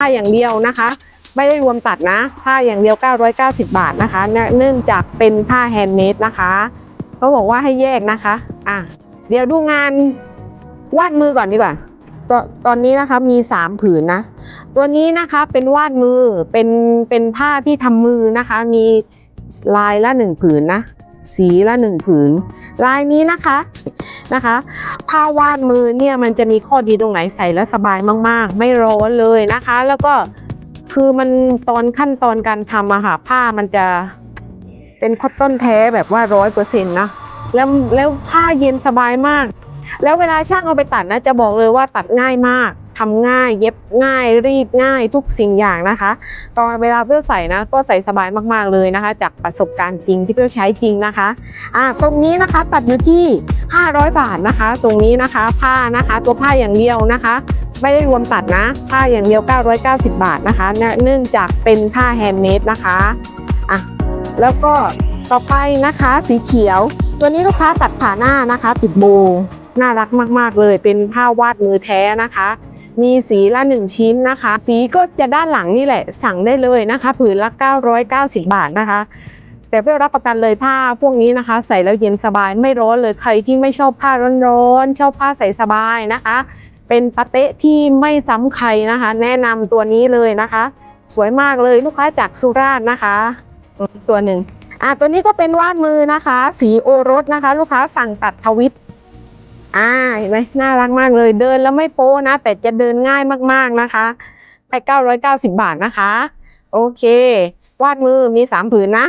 ผ้าอย่างเดียวนะคะ ไม่ได้รวมตัดนะ ผ้าอย่างเดียว 990 บาทนะคะ เนื่องจากเป็นผ้าแฮนด์เมดนะคะเขาบอกว่าให้แยกนะคะอะเดี๋ยวดูงานวาดมือก่อนดีกว่าตอนตอนนี้นะคะมี 3 ผืนนะ ตัวนี้นะคะเป็นวาดมือเป็นเป็นผ้าที่ทำมือนะคะ มีลายละหนึ่งผืนนะ สีละหนึ่งผืน ลายนี้นะคะนะคะ ผ้าวาดมือเนี่ยมันจะมีข้อดีตรงไหนใส่แล้วสบายมาก ๆ ไม่ร้อนเลยนะคะ แล้วก็คือมันตอนขั้นตอนการทำอะค่ะผ้ามันจะเป็นคอตตอนแท้แบบว่าร้อยเปอร์เซ็นต์นะแล้วแล้วผ้าเย็นสบายมาก แล้วเวลาช่างเอาไปตัดนะจะบอกเลยว่าตัดง่ายมาก ทำง่ายเย็บง่ายรีดง่ายทุกสิ่งอย่างนะคะ ตอนเวลาเพื่อใส่นะก็ใส่สบายมากๆเลยนะคะ จากประสบการณ์จริงที่เพื่อใช้จริงนะคะอ่าตรงนี้นะคะตัดอยู่ที่ 500 บาทนะคะตรงนี้นะคะผ้านะคะ ตัวผ้าอย่างเดียวนะคะ ไม่ได้รวมตัดนะผ้าอย่างเดียว 990 บาทนะคะ เนื่องจากเป็นผ้าแฮนด์เมดนะคะอะแล้วก็ต่อไปนะคะสีเขียว ตัวนี้ลูกค้าตัดผ่าหน้านะคะ ติดโบว์น่ารักมาก ๆ เลยเป็นผ้าวาดมือแท้นะคะ มีสีละหนึ่งชิ้นนะคะ สีก็จะด้านหลังนี่แหละ สั่งได้เลยนะคะ ผืนละ 990 บาทนะคะ แต่เพื่อรับประกันเลยผ้าพวกนี้นะคะ ใส่แล้วเย็นสบายไม่ร้อนเลยใครที่ไม่ชอบผ้าร้อนๆชอบผ้าใส่สบายนะคะ เป็นปาเต๊ะที่ไม่ซ้ำใครนะคะ แนะนำตัวนี้เลยนะคะ สวยมากเลยลูกค้าจากสุราษฎร์นะคะ ตัวหนึ่งอะตัวนี้ก็เป็นวาดมือนะคะ สีโอรสนะคะ ลูกค้าสั่งตัดทวิต อ่าเห็นไหมน่ารักมากเลยเดินแล้วไม่โป้นะ แต่จะเดินง่ายมากๆนะคะ ไป 990 บาทนะคะ โอเค วาดมือมีสามผืนนะ